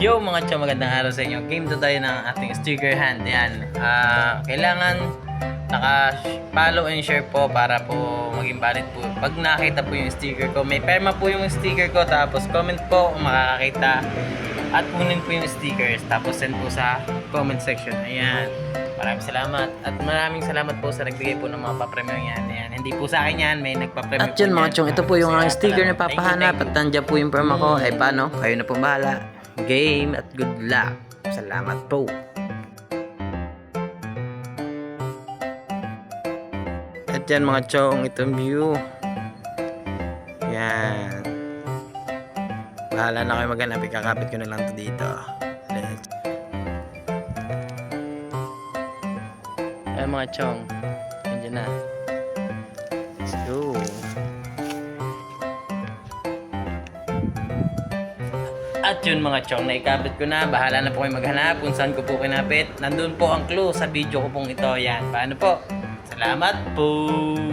Yo mga chong, magandang araw sa inyo. Game to tayo ng ating sticker hand. Yan. Ah, kailangan naka-follow and share po para po maging valid po. Pag nakita po yung sticker ko, may perma po yung sticker ko. Tapos comment po kung makakakita. At kunin po yung stickers. Tapos send po sa comment section. Ayan. Maraming salamat. At maraming salamat po sa nagbigay po ng mga papremyo yan. Ayan. Hindi po sa akin yan. May nagpapremyo At yun po mga chong, ito po yung aking sticker na papahanap at nandiyan po yung perma ko. Ay paano? Kayo na po bahala. Game at good luck. Salamat po. At yan mga chong, itong view. Yan. Bahala na kayo maghanap. Ikakapit ko na lang to dito. Let's. Ayan mga chong. Nandiyan na. Let's go. At yun mga chong, naikabit ko na. Bahala na po kayo maghanap kung saan ko po kinapit. Nandun po ang clue sa video ko pong ito. Yan. Paano po? Salamat po!